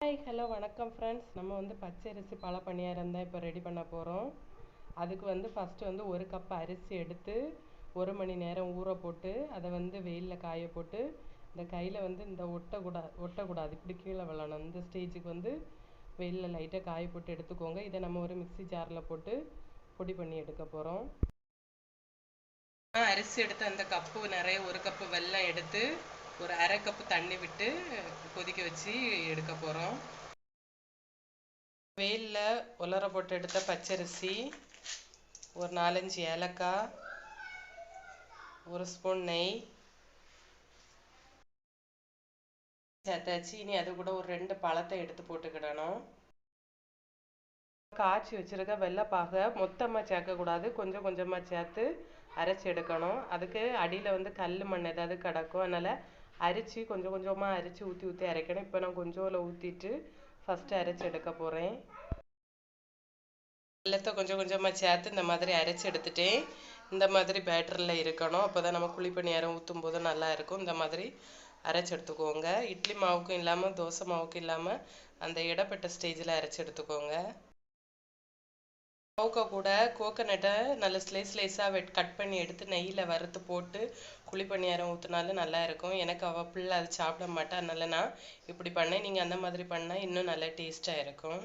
Hi hello வணக்கம் friends நம்ம வந்து பச்சரிசி பல பணியாரம் தான் இப்போ ரெடி பண்ண போகிறோம் அதுக்கு வந்து ஃபஸ்ட்டு வந்து ஒரு கப் அரிசி எடுத்து ஒரு மணி நேரம் ஊற போட்டு அதை வந்து வெயிலில் காய போட்டு இந்த கையில் வந்து இந்த ஒட்டக்கூடா ஒட்டக்கூடாது. இப்படி கீழே விழணும். இந்த ஸ்டேஜுக்கு வந்து வெயிலில் லைட்டாக காய போட்டு எடுத்துக்கோங்க. இதை நம்ம ஒரு மிக்ஸி ஜாரில் போட்டு பொடி பண்ணி எடுக்க போகிறோம் அரிசி எடுத்து அந்த கப்பு நிறைய ஒரு கப்பு வெல்லம் எடுத்து ஒரு அரை கப்பு தண்ணி விட்டு கொதிக்க வச்சு எடுக்க போகிறோம் வெயிலில் உலர போட்டு எடுத்த பச்சரிசி ஒரு நாலஞ்சு ஏலக்காய் ஒரு ஸ்பூன் நெய் சேர்த்தாச்சு. இனி அது கூட ஒரு ரெண்டு பழத்தை எடுத்து போட்டுக்கிடணும். காய்ச்சி வச்சிருக்க வெள்ளைப்பாகை மொத்தமாக சேர்க்கக்கூடாது கொஞ்சம் கொஞ்சமாக சேர்த்து அரைச்சி எடுக்கணும். அதுக்கு அடியில் வந்து கல் மண் ஏதாவது கிடக்கும். அதனால் அரிச்சு கொஞ்சம் கொஞ்சமாக அரிச்சு ஊற்றி ஊற்றி அரைக்கணும். இப்போ நான் கொஞ்சோல ஊற்றிட்டு ஃபஸ்ட்டு அரைச்சி எடுக்க போகிறேன் எல்லாத்தையும் கொஞ்சம் கொஞ்சமாக சேர்த்து இந்த மாதிரி அரைச்சி எடுத்துட்டேன். இந்த மாதிரி பேட்டரில் இருக்கணும். அப்போ தான் நம்ம குழி பணியாரம் ஊற்றும் போது நல்லா இருக்கும். இந்த மாதிரி அரைச்சி எடுத்துக்கோங்க. இட்லி மாவுக்கும் இல்லாமல் தோசை மாவுக்கும் இல்லாமல் அந்த இடப்பட்ட ஸ்டேஜில் அரைச்சி எடுத்துக்கோங்க. கோகோ கூட கோகனட்டை நல்ல ஸ்லைஸ் ஸ்லைஸாக வெட் கட் பண்ணி எடுத்து நெய்யில் வறுத்து போட்டு குழி பணியாரம் ஊற்றினாலும் நல்லா இருக்கும். எனக்கு அவள் பிள்ளை அது சாப்பிட மாட்டா. அதனால நான் இப்படி பண்ணேன். நீங்கள் அந்த மாதிரி பண்ணால் இன்னும் நல்லா டேஸ்ட்டாக இருக்கும்.